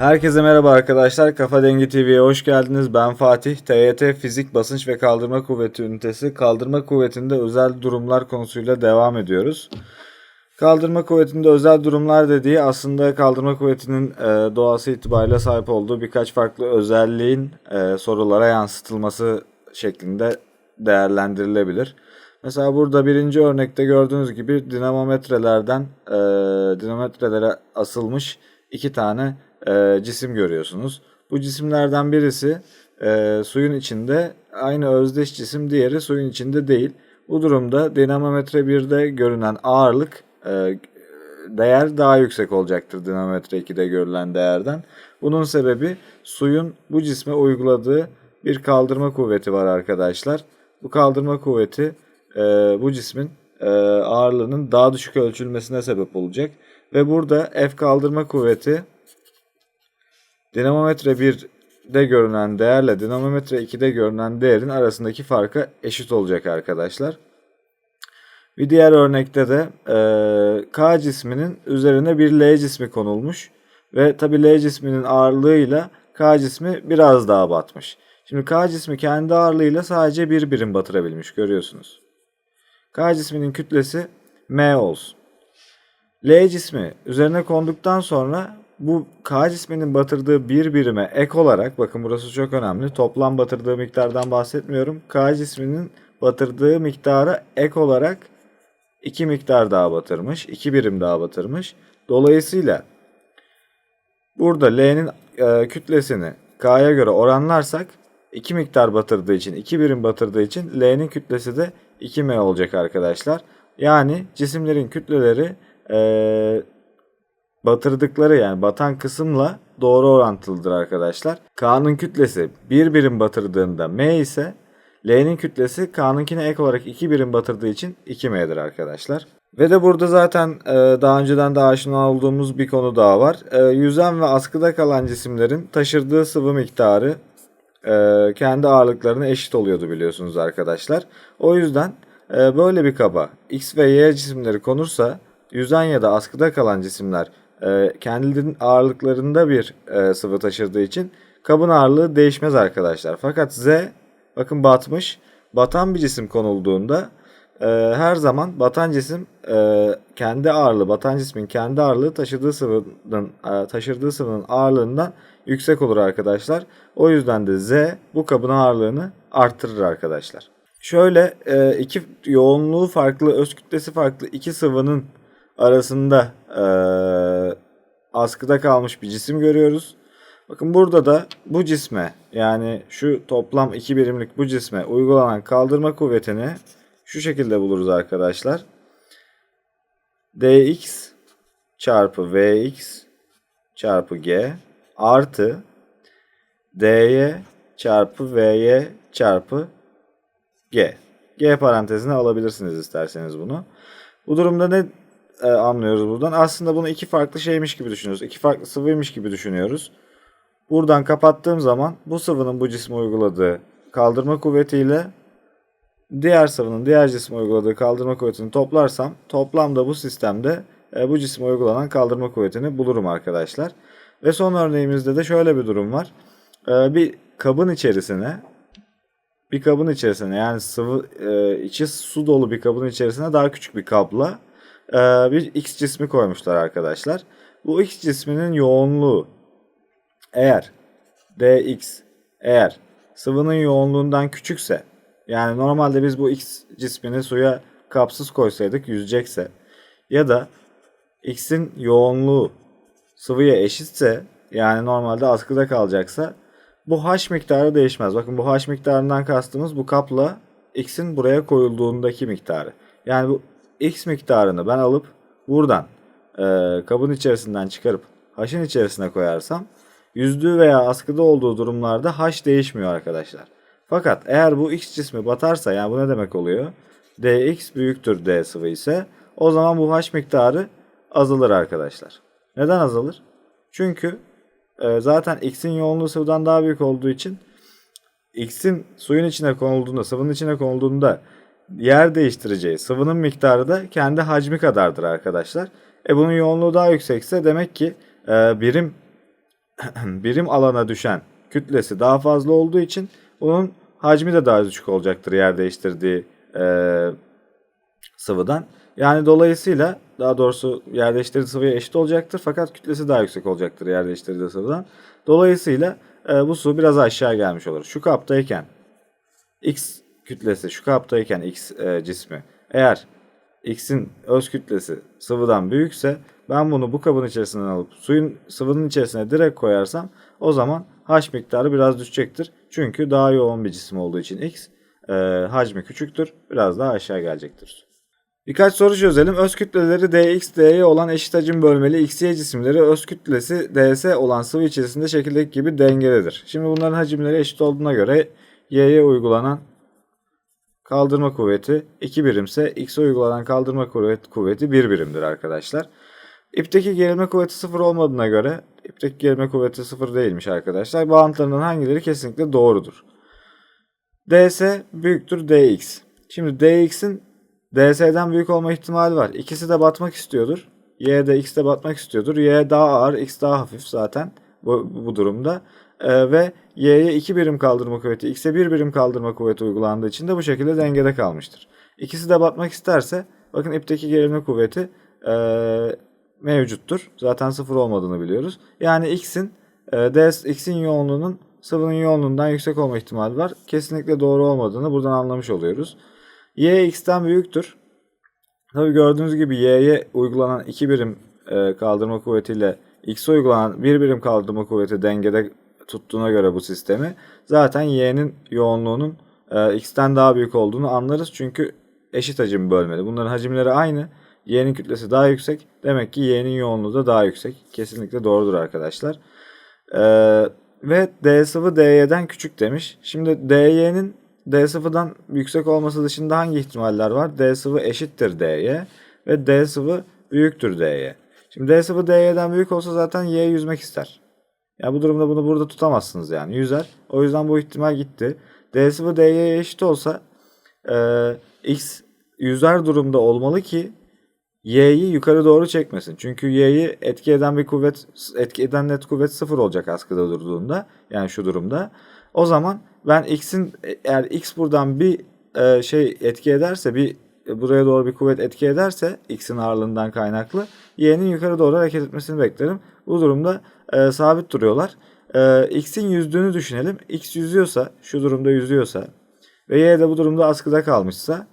Herkese merhaba arkadaşlar. Kafa Dengi TV'ye hoş geldiniz. Ben Fatih. TYT Fizik Basınç ve Kaldırma Kuvveti ünitesi kaldırma kuvvetinde özel durumlar konusuyla devam ediyoruz. Kaldırma kuvvetinde özel durumlar dediği aslında kaldırma kuvvetinin e, doğası itibariyle sahip olduğu birkaç farklı özelliğin e, sorulara yansıtılması şeklinde değerlendirilebilir. Mesela burada birinci örnekte gördüğünüz gibi dinamometrelerden e, dinamometrelere asılmış iki tane e, cisim görüyorsunuz. Bu cisimlerden birisi e, suyun içinde aynı özdeş cisim diğeri suyun içinde değil. Bu durumda dinamometre 1'de görünen ağırlık e, değer daha yüksek olacaktır dinamometre 2'de görülen değerden. Bunun sebebi suyun bu cisme uyguladığı bir kaldırma kuvveti var arkadaşlar. Bu kaldırma kuvveti e, bu cismin e, ağırlığının daha düşük ölçülmesine sebep olacak. Ve burada F kaldırma kuvveti dinamometre 1'de görünen değerle dinamometre 2'de görünen değerin arasındaki farka eşit olacak arkadaşlar. Bir diğer örnekte de e, K cisminin üzerine bir L cismi konulmuş ve tabi L cisminin ağırlığıyla K cismi biraz daha batmış. Şimdi K cismi kendi ağırlığıyla sadece bir birim batırabilmiş görüyorsunuz. K cisminin kütlesi M olsun. L cismi üzerine konduktan sonra bu K cisminin batırdığı bir birime ek olarak bakın burası çok önemli. Toplam batırdığı miktardan bahsetmiyorum. K cisminin batırdığı miktara ek olarak iki miktar daha batırmış. iki birim daha batırmış. Dolayısıyla burada L'nin e, kütlesini K'ya göre oranlarsak 2 miktar batırdığı için 2 birim batırdığı için L'nin kütlesi de 2M olacak arkadaşlar. Yani cisimlerin kütleleri e, batırdıkları yani batan kısımla doğru orantılıdır arkadaşlar. K'nın kütlesi 1 birim batırdığında M ise L'nin kütlesi K'nınkine ek olarak 2 birim batırdığı için 2M'dir arkadaşlar. Ve de burada zaten e, daha önceden de aşina olduğumuz bir konu daha var. E, yüzen ve askıda kalan cisimlerin taşırdığı sıvı miktarı e, kendi ağırlıklarına eşit oluyordu biliyorsunuz arkadaşlar. O yüzden e, böyle bir kaba X ve Y cisimleri konursa yüzen ya da askıda kalan cisimler e, kendilerinin ağırlıklarında bir e, sıvı taşıdığı için kabın ağırlığı değişmez arkadaşlar. Fakat Z bakın batmış. Batan bir cisim konulduğunda e, her zaman batan cisim e, kendi ağırlığı, batan cismin kendi ağırlığı taşıdığı sıvının e, taşırdığı sıvının ağırlığından yüksek olur arkadaşlar. O yüzden de Z bu kabın ağırlığını arttırır arkadaşlar. Şöyle e, iki yoğunluğu farklı, öz kütlesi farklı iki sıvının arasında e, askıda kalmış bir cisim görüyoruz. Bakın burada da bu cisme yani şu toplam 2 birimlik bu cisme uygulanan kaldırma kuvvetini şu şekilde buluruz arkadaşlar. dx çarpı vx çarpı g artı dy çarpı vy çarpı g. G parantezine alabilirsiniz isterseniz bunu. Bu durumda ne e, anlıyoruz buradan? Aslında bunu iki farklı şeymiş gibi düşünüyoruz. İki farklı sıvıymış gibi düşünüyoruz. Buradan kapattığım zaman bu sıvının bu cisme uyguladığı kaldırma kuvvetiyle diğer sıvının diğer cisme uyguladığı kaldırma kuvvetini toplarsam toplamda bu sistemde e, bu cisme uygulanan kaldırma kuvvetini bulurum arkadaşlar. Ve son örneğimizde de şöyle bir durum var. E, bir kabın içerisine bir kabın içerisine yani sıvı e, içi su dolu bir kabın içerisine daha küçük bir kabla e, bir X cismi koymuşlar arkadaşlar. Bu X cisminin yoğunluğu eğer dx eğer sıvının yoğunluğundan küçükse yani normalde biz bu x cismini suya kapsız koysaydık yüzecekse ya da x'in yoğunluğu sıvıya eşitse yani normalde askıda kalacaksa bu h miktarı değişmez. Bakın bu h miktarından kastımız bu kapla x'in buraya koyulduğundaki miktarı. Yani bu x miktarını ben alıp buradan e, kabın içerisinden çıkarıp h'ın içerisine koyarsam yüzdüğü veya askıda olduğu durumlarda h değişmiyor arkadaşlar. Fakat eğer bu x cismi batarsa yani bu ne demek oluyor? dx büyüktür d sıvı ise o zaman bu h miktarı azalır arkadaşlar. Neden azalır? Çünkü e, zaten x'in yoğunluğu sıvıdan daha büyük olduğu için x'in suyun içine konulduğunda, sıvının içine konulduğunda yer değiştireceği sıvının miktarı da kendi hacmi kadardır arkadaşlar. E bunun yoğunluğu daha yüksekse demek ki e, birim birim alana düşen kütlesi daha fazla olduğu için bunun hacmi de daha düşük olacaktır yer değiştirdiği eee, sıvıdan. Yani dolayısıyla daha doğrusu yer değiştirdiği sıvıya eşit olacaktır fakat kütlesi daha yüksek olacaktır yer değiştirdiği sıvıdan. Dolayısıyla eee, bu su biraz aşağı gelmiş olur. Şu kaptayken X kütlesi şu kaptayken X e, cismi eğer X'in öz kütlesi sıvıdan büyükse ben bunu bu kabın içerisinden alıp suyun sıvının içerisine direkt koyarsam o zaman H miktarı biraz düşecektir. Çünkü daha yoğun bir cisim olduğu için X e, hacmi küçüktür. Biraz daha aşağı gelecektir. Birkaç soru çözelim. Öz kütleleri dx, dy olan eşit hacim bölmeli xy cisimleri öz kütlesi ds olan sıvı içerisinde şekildeki gibi dengededir. Şimdi bunların hacimleri eşit olduğuna göre y'ye uygulanan kaldırma kuvveti 2 birimse x'e uygulanan kaldırma kuvvet, kuvveti 1 birimdir arkadaşlar. İpteki gerilme kuvveti 0 olmadığına göre ipteki gerilme kuvveti 0 değilmiş arkadaşlar. Bağıntılarından hangileri kesinlikle doğrudur? ds büyüktür dx. Şimdi dx'in ds'den büyük olma ihtimali var. İkisi de batmak istiyordur. y de x de batmak istiyordur. y daha ağır, x daha hafif zaten bu, bu durumda. Ee, ve y'ye 2 birim kaldırma kuvveti, x'e 1 birim kaldırma kuvveti uygulandığı için de bu şekilde dengede kalmıştır. İkisi de batmak isterse bakın ipteki gerilme kuvveti ee, mevcuttur. Zaten sıfır olmadığını biliyoruz. Yani x'in e, x'in yoğunluğunun sıvının yoğunluğundan yüksek olma ihtimali var. Kesinlikle doğru olmadığını buradan anlamış oluyoruz. y x'ten büyüktür. Tabi gördüğünüz gibi y'ye uygulanan 2 birim e, kaldırma kuvvetiyle x'e uygulanan 1 birim kaldırma kuvveti dengede tuttuğuna göre bu sistemi zaten y'nin yoğunluğunun e, x'ten daha büyük olduğunu anlarız. Çünkü eşit hacim bölmeli. Bunların hacimleri aynı. Y'nin kütlesi daha yüksek. Demek ki y'nin yoğunluğu da daha yüksek. Kesinlikle doğrudur arkadaşlar. E, ve d sıvı dy'den küçük demiş. Şimdi dy'nin d sıvıdan yüksek olması dışında hangi ihtimaller var? d sıvı eşittir dy ve d sıvı büyüktür dy. Şimdi d sıvı dy'den büyük olsa zaten y yüzmek ister. Ya bu durumda bunu burada tutamazsınız yani. Yüzer. O yüzden bu ihtimal gitti. D sıvı D'ye eşit olsa e, X yüzer durumda olmalı ki Y'yi yukarı doğru çekmesin. Çünkü Y'yi etki eden bir kuvvet, etki eden net kuvvet sıfır olacak askıda durduğunda. Yani şu durumda. O zaman ben X'in eğer X buradan bir e, şey etki ederse bir buraya doğru bir kuvvet etki ederse X'in ağırlığından kaynaklı Y'nin yukarı doğru hareket etmesini beklerim. Bu durumda e, sabit duruyorlar. E, X'in yüzdüğünü düşünelim. X yüzüyorsa, şu durumda yüzüyorsa ve Y de bu durumda askıda kalmışsa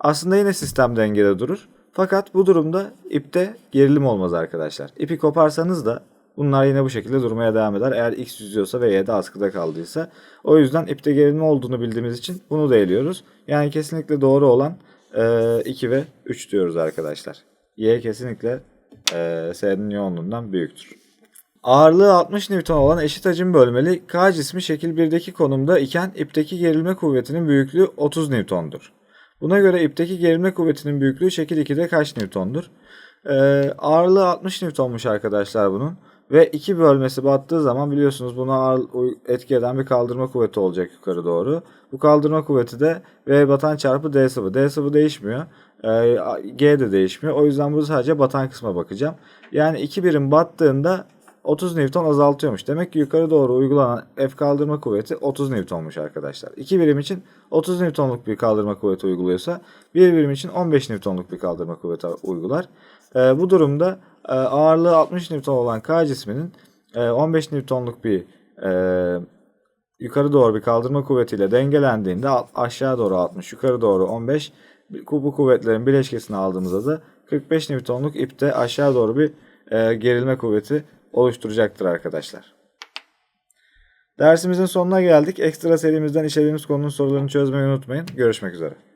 aslında yine sistem dengede durur. Fakat bu durumda ipte gerilim olmaz arkadaşlar. İpi koparsanız da bunlar yine bu şekilde durmaya devam eder. Eğer X yüzüyorsa ve Y de askıda kaldıysa. O yüzden ipte gerilim olduğunu bildiğimiz için bunu da eliyoruz. Yani kesinlikle doğru olan e, 2 ve 3 diyoruz arkadaşlar. Y kesinlikle e, S'nin yoğunluğundan büyüktür. Ağırlığı 60 Newton olan eşit hacim bölmeli K cismi şekil 1'deki konumda iken ipteki gerilme kuvvetinin büyüklüğü 30 Newton'dur. Buna göre ipteki gerilme kuvvetinin büyüklüğü şekil 2'de kaç Newton'dur? Ee, ağırlığı 60 Newton'muş arkadaşlar bunun. Ve iki bölmesi battığı zaman biliyorsunuz buna etki eden bir kaldırma kuvveti olacak yukarı doğru. Bu kaldırma kuvveti de V batan çarpı D sıvı. D sıvı değişmiyor. Ee, G de değişmiyor. O yüzden burada sadece batan kısma bakacağım. Yani iki birim battığında 30 Newton azaltıyormuş. Demek ki yukarı doğru uygulanan F kaldırma kuvveti 30 Newton'muş arkadaşlar. 2 birim için 30 Newton'luk bir kaldırma kuvveti uyguluyorsa 1 birim için 15 Newton'luk bir kaldırma kuvveti uygular. Ee, bu durumda e, ağırlığı 60 Newton olan K cisminin e, 15 Newton'luk bir e, yukarı doğru bir kaldırma kuvvetiyle dengelendiğinde aşağı doğru 60, yukarı doğru 15 bu kuvvetlerin bileşkesini aldığımızda da 45 Newton'luk ipte aşağı doğru bir e, gerilme kuvveti oluşturacaktır arkadaşlar. Dersimizin sonuna geldik. Ekstra serimizden işlediğimiz konunun sorularını çözmeyi unutmayın. Görüşmek üzere.